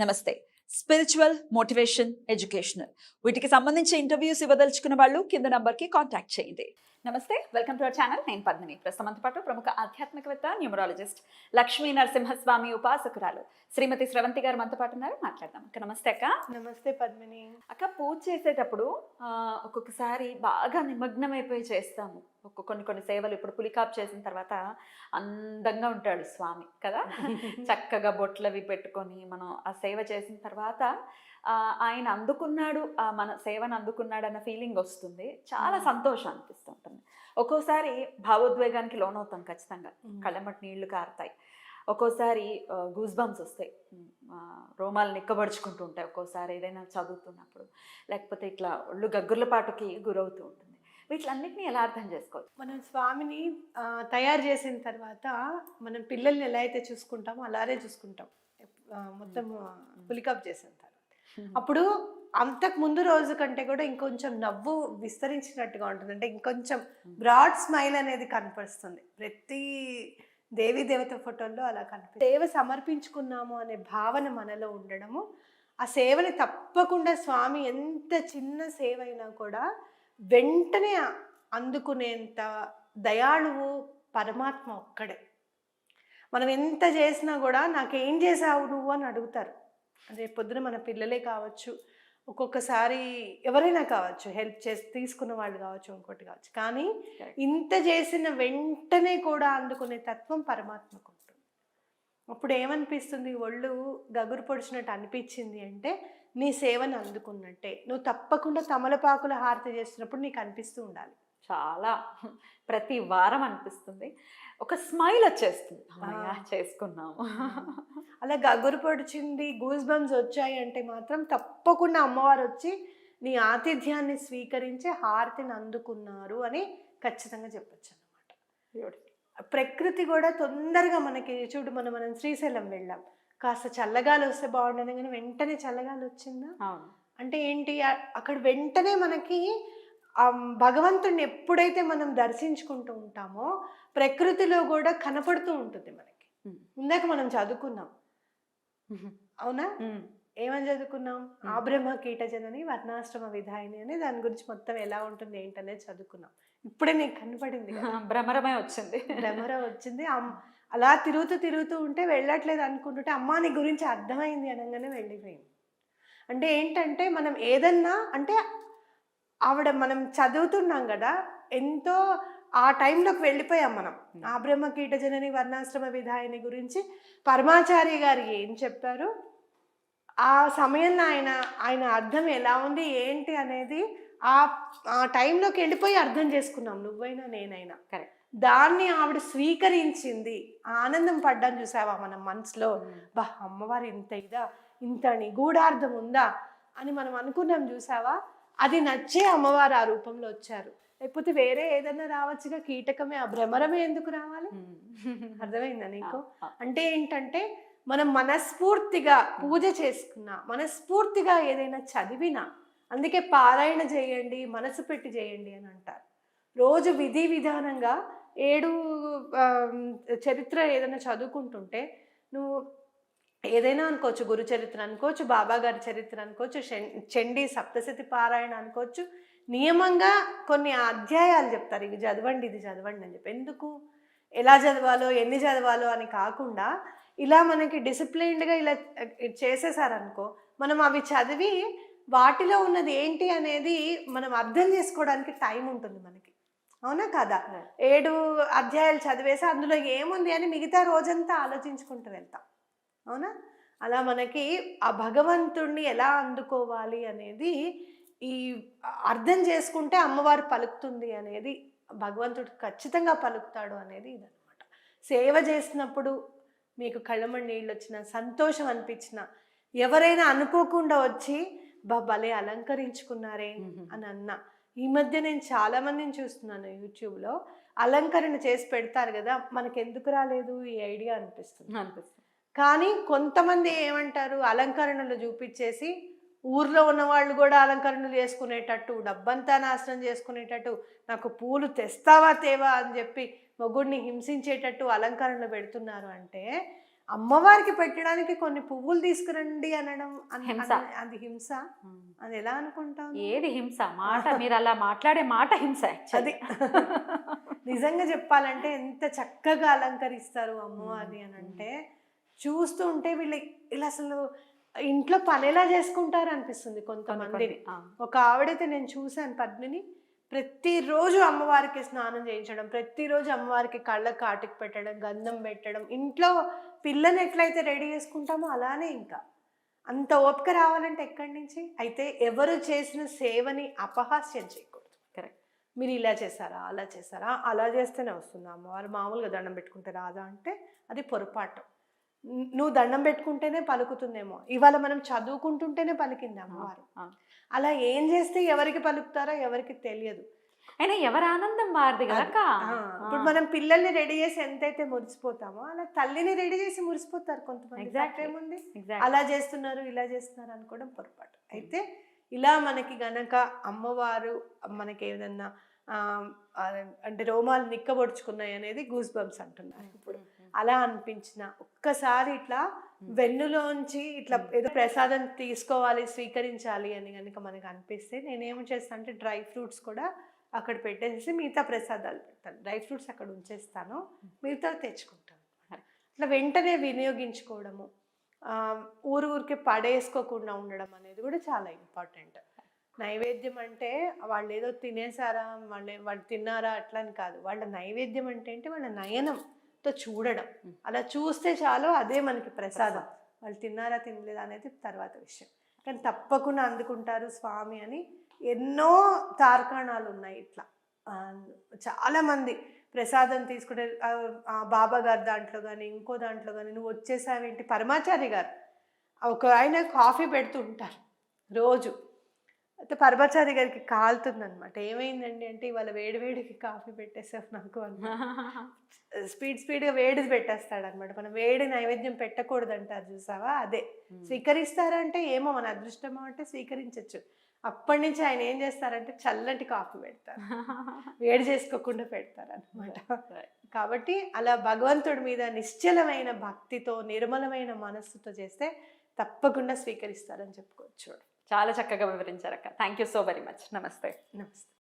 నమస్తే. Spiritual motivation educational వీటికి సంబంధించి ఇంటర్వ్యూస్ ఇవ్వదలుచుకున్న వాళ్ళు కింద నంబర్కి కాంటాక్ట్ చేయండి. నమస్తే వెల్కమ్ టు అవర్ ఛానల్. నేను పద్మిని. ప్రస్తుతంతో పాటు ప్రముఖ ఆధ్యాత్మికవేత్త న్యూమరాలజిస్ట్ లక్ష్మీ నరసింహస్వామి ఉపాసకురాలు శ్రీమతి స్రవంతి గారు మనతో పాటు ఉన్నారు. మాట్లాడదాం. అక్క నమస్తే అక్క. నమస్తే పద్మిని. అక్క పూజ చేసేటప్పుడు ఒక్కొక్కసారి బాగా నిమగ్నమైపోయి చేస్తాము. ఒక్కొక్క కొన్ని కొన్ని సేవలు ఇప్పుడు పులికాపు చేసిన తర్వాత అందంగా ఉంటాడు స్వామి కదా? చక్కగా బొట్లవి పెట్టుకొని మనం ఆ సేవ చేసిన తర్వాత ఆయన అందుకున్నాడు ఆ మన సేవను అందుకున్నాడు అన్న ఫీలింగ్ వస్తుంది. చాలా. సంతోషం అనిపిస్తుంటుంది ఒక్కోసారి భావోద్వేగానికి లోనవుతాం ఖచ్చితంగా. కళ్ళమటి నీళ్ళు కారుతాయి. ఒక్కోసారి గూస్ బంప్స్ వస్తాయి. రోమాలు నిక్కబడుచుకుంటూ ఉంటాయి ఒక్కోసారి ఏదైనా చదువుతున్నప్పుడు. లేకపోతే ఇట్లా ఒళ్ళు గగ్గుర్ల పాటుకి గురవుతూ ఉంటుంది. వీటిలన్నిటిని ఎలా అర్థం చేసుకోవచ్చు? మనం స్వామిని తయారు చేసిన తర్వాత మనం పిల్లల్ని ఎలా అయితే చూసుకుంటామో అలానే చూసుకుంటాం. మొత్తం పులికప్ చేసిన తర్వాత. అప్పుడు అంతకు ముందు రోజు కంటే కూడా ఇంకొంచెం నవ్వు విస్తరించినట్టుగా ఉంటుంది. అంటే ఇంకొంచెం బ్రాడ్ స్మైల్ అనేది కనపరుస్తుంది ప్రతి దేవీ దేవత ఫోటోల్లో అలా కనిపి సేవ సమర్పించుకున్నాము అనే భావన మనలో ఉండడము ఆ సేవని తప్పకుండా స్వామి ఎంత చిన్న సేవ అయినా కూడా వెంటనే అందుకునేంత దయాళువు పరమాత్మ ఒక్కడే. మనం ఎంత చేసినా కూడా నాకేం చేసావు నువ్వు అని అడుగుతారు. అదే పొద్దున మన పిల్లలే కావచ్చు ఒక్కొక్కసారి ఎవరైనా కావచ్చు హెల్ప్ చేసి తీసుకున్న వాళ్ళు కావచ్చు ఇంకోటి కావచ్చు. కానీ. ఇంత చేసిన వెంటనే కూడా అందుకునే తత్వం పరమాత్మకు ఉంటుంది. అప్పుడు ఏమనిపిస్తుంది? ఒళ్ళు గగురు పొడిచినట్టు అనిపించింది అంటే నీ సేవను అందుకున్నట్టే. నువ్వు తప్పకుండా తమలపాకుల హారతి చేస్తున్నప్పుడు నీకు అనిపిస్తూ ఉండాలి. చాలా ప్రతి వారం అనిపిస్తుంది. ఒక స్మైల్ వచ్చేస్తుంది. అమ్మయ్య. చేసుకున్నాము. అలా గగురు పొడిచింది గూస్ బంప్స్ వచ్చాయి అంటే మాత్రం తప్పకుండా అమ్మవారు వచ్చి నీ ఆతిథ్యాన్ని స్వీకరించి హారతిని అందుకున్నారు అని ఖచ్చితంగా చెప్పొచ్చు అనమాట ప్రకృతి కూడా తొందరగా మనకి చూడు మనం మనం శ్రీశైలం వెళ్ళాం. కాస్త చల్లగాలి వస్తే బాగుండని కానీ వెంటనే చల్లగాలి వచ్చిందా? అంటే ఏంటి అక్కడ వెంటనే మనకి భగవంతుడిని ఎప్పుడైతే మనం దర్శించుకుంటూ ఉంటామో ప్రకృతిలో కూడా కనపడుతూ ఉంటుంది మనకి. ఇందాక మనం చదువుకున్నాం. అవునా. ఏమని చదువుకున్నాం? ఆ బ్రహ్మ కీటజనని వర్ణాశ్రమ విధాయిని అని దాని గురించి మొత్తం ఎలా ఉంటుంది ఏంటనేది చదువుకున్నాం. ఇప్పుడే నీకు కనపడింది. భ్రమరమే వచ్చింది. భ్రమర వచ్చింది. అలా తిరుగుతూ తిరుగుతూ ఉంటే వెళ్ళట్లేదు అనుకుంటుంటే అమ్మా నీ గురించి అర్థమైంది అనగానే వెళ్ళిపోయింది. అంటే ఏంటంటే మనం ఏదన్నా అంటే ఆవిడ మనం చదువుతున్నాం కదా ఎంతో ఆ టైంలోకి వెళ్ళిపోయాం మనం. ఆ బ్రహ్మ కీటజనని వర్ణాశ్రమ విధాయిని గురించి పరమాచార్య గారు ఏం చెప్పారు? ఆ సమయంలో ఆయన ఆయన అర్థం ఎలా ఉంది ఏంటి అనేది ఆ ఆ టైంలోకి వెళ్ళిపోయి అర్థం చేసుకున్నాం నువ్వైనా నేనైనా. Correct. దాన్ని ఆవిడ స్వీకరించింది ఆనందం పడ్డాను చూసావా మనం మనసులో? బా అమ్మవారు ఇంత ఇదా ఇంత నిగూఢార్థం ఉందా అని మనం అనుకున్నాం చూసావా? అది నచ్చే అమ్మవారు ఆ రూపంలో వచ్చారు. లేకపోతే వేరే ఏదైనా రావచ్చుగా? కీటకమే? ఆ భ్రమరమే ఎందుకు రావాలి? అర్థమైందా నీకు? అంటే ఏంటంటే మనం మనస్ఫూర్తిగా పూజ చేసుకున్నా మనస్ఫూర్తిగా ఏదైనా చదివినా అందుకే పారాయణ చేయండి మనసు పెట్టి చేయండి అని అంటారు. రోజు విధి విధానంగా ఏడు చరిత్ర ఏదైనా చదువుకుంటుంటే నువ్వు ఏదైనా అనుకోవచ్చు గురు చరిత్ర అనుకోవచ్చు బాబా గారి చరిత్ర అనుకోవచ్చు చండీ సప్తశతి పారాయణ అనుకోవచ్చు. నియమంగా కొన్ని అధ్యాయాలు చెప్తారు. ఇవి చదవండి ఇది చదవండి అని చెప్పి. ఎందుకు? ఎలా చదవాలో ఎన్ని చదవాలో అని కాకుండా ఇలా మనకి డిసిప్లైన్డ్గా ఇలా చేసేసారనుకో మనం అవి చదివి వాటిలో ఉన్నది ఏంటి అనేది మనం అర్థం చేసుకోవడానికి టైం ఉంటుంది మనకి. అవునా కదా. ఏడు అధ్యాయాలు చదివేసి అందులో ఏముంది అని మిగతా రోజంతా ఆలోచించుకుంటూ వెళ్తాం. అవునా? అలా మనకి ఆ భగవంతుణ్ణి ఎలా అందుకోవాలి అనేది ఈ అర్థం చేసుకుంటే అమ్మవారు పలుకుతుంది అనేది భగవంతుడు ఖచ్చితంగా పలుకుతాడు అనేది ఇదనమాట సేవ చేసినప్పుడు మీకు కళ్ళమని నీళ్ళు వచ్చిన సంతోషం అనిపించిన ఎవరైనా అనుకోకుండా వచ్చి బా భలే అలంకరించుకున్నారే అని అన్నా. ఈ మధ్య నేను చాలా మందిని చూస్తున్నాను యూట్యూబ్లో. అలంకరణ చేసి పెడతారు కదా మనకి ఎందుకు రాలేదు ఈ ఐడియా అనిపిస్తుంది. అనిపిస్తుంది. కానీ కొంతమంది ఏమంటారు? అలంకరణలు చూపించేసి ఊర్లో ఉన్న వాళ్ళు కూడా అలంకరణలు చేసుకునేటట్టు డబ్బంతా నాశనం చేసుకునేటట్టు నాకు పూలు తెస్తావా తేవా అని చెప్పి మొగుడిని హింసించేటట్టు అలంకరణలు పెడుతున్నారు అంటే అమ్మవారికి పెట్టడానికి కొన్ని పువ్వులు తీసుకురండి అనడం అన్- హింస. అది హింస? అది ఎలా అనుకుంటాం ఏది హింస? మాట మీరు అలా మాట్లాడే మాట హింస అది. నిజంగా చెప్పాలంటే ఎంత చక్కగా అలంకరిస్తారు అమ్మవారిని అని అంటే చూస్తూ ఉంటే వీళ్ళు ఇలా అసలు ఇంట్లో పని ఎలా చేసుకుంటారు అనిపిస్తుంది కొంతమందిని. ఒక ఆవిడైతే నేను చూశాను పద్మిని ప్రతిరోజు అమ్మవారికి స్నానం చేయించడం ప్రతిరోజు అమ్మవారికి కళ్ళకు కాటికి పెట్టడం గంధం పెట్టడం ఇంట్లో పిల్లని ఎట్లయితే రెడీ చేసుకుంటామో అలానే ఇంకా. అంత ఓపిక రావాలంటే ఎక్కడి నుంచి? అయితే ఎవరు చేసిన సేవని అపహాస్యం చేయకూడదు. Correct. మీరు ఇలా చేశారా అలా చేశారా అలా చేస్తేనే వస్తుంది అమ్మవారు. మామూలుగా దండం పెట్టుకుంటే రాదా అంటే అది పొరపాటు. నువ్వు దండం పెట్టుకుంటేనే పలుకుతుందేమో. ఇవాళ మనం చదువుకుంటుంటేనే పలికింది అమ్మవారు. అలా ఏం చేస్తే ఎవరికి పలుకుతారో ఎవరికి తెలియదు. అయినా ఎవరి ఆనందం వారిది కదక్క ఆ, ఇప్పుడు మనం పిల్లల్ని రెడీ చేసి ఎంతైతే మురిసిపోతామో అలా తల్లిని రెడీ చేసి మురిసిపోతారు కొంతమంది. తప్పేముంది? Exactly. అలా చేస్తున్నారు ఇలా చేస్తున్నారు అనుకోవడం పొరపాటు. అయితే ఇలా మనకి గనక అమ్మవారు మనకి ఏదన్నా అంటే రోమాలు నిక్కబొడుచుకున్నాయి అనేది గూస్ బంప్స్ అంటున్నారు ఇప్పుడు అలా అనిపించిన ఒక్కసారి ఇట్లా వెన్నులోంచి ఇట్లా ఏదో ప్రసాదం తీసుకోవాలి స్వీకరించాలి అని కనుక మనకు అనిపిస్తే నేనేం చేస్తాను అంటే డ్రై ఫ్రూట్స్ కూడా అక్కడ పెట్టేసి మిగతా ప్రసాదాలు పెడతాను. డ్రై ఫ్రూట్స్ అక్కడ ఉంచేస్తాను మిగతా తెచ్చుకుంటాను. ఇట్లా వెంటనే వినియోగించుకోవడము ఊరు ఊరికి పడేసుకోకుండా ఉండడం అనేది కూడా చాలా ఇంపార్టెంట్. నైవేద్యం అంటే వాళ్ళు ఏదో తినేసారా వాళ్ళు వాళ్ళు తిన్నారా అట్లా అని కాదు. వాళ్ళ నైవేద్యం అంటే ఏంటి? వాళ్ళ నయనంతో చూడడం. అలా చూస్తే చాలు అదే మనకి ప్రసాదం. వాళ్ళు తిన్నారా తినలేదా అనేది తర్వాత విషయం. కానీ తప్పకుండా అందుకుంటారు స్వామి అని ఎన్నో తార్కాణాలు ఉన్నాయి ఇట్లా. ఆ, చాలా మంది ప్రసాదం తీసుకుంటే బాబా గారు దాంట్లో కానీ ఇంకో దాంట్లో కానీ నువ్వు వచ్చేసావేంటి? పరమాచారి గారు. ఒక ఆయన కాఫీ పెడుతూ ఉంటారు రోజు. అయితే పరమాచారి గారికి కాలుతుంది అనమాట ఏమైందండి అంటే ఇవాళ వేడి వేడికి కాఫీ పెట్టేసావు నాకు అన్న స్పీడ్ స్పీడ్గా వేడిది పెట్టేస్తాడు అనమాట మనం వేడి నైవేద్యం పెట్టకూడదు అంటారు చూసావా? అదే. స్వీకరిస్తారా అంటే ఏమో మన అదృష్టమో అంటే స్వీకరించవచ్చు అప్పటి నుంచి ఆయన ఏం చేస్తారంటే చల్లటి కాఫీ పెడతారు. వేడి చేసుకోకుండా పెడతారు అనమాట కాబట్టి అలా భగవంతుడి మీద నిశ్చలమైన భక్తితో నిర్మలమైన మనస్సుతో చేస్తే తప్పకుండా స్వీకరిస్తారని చెప్పుకోవచ్చు చాలా చక్కగా వివరించారక్క. Thank you so very much నమస్తే. నమస్తే.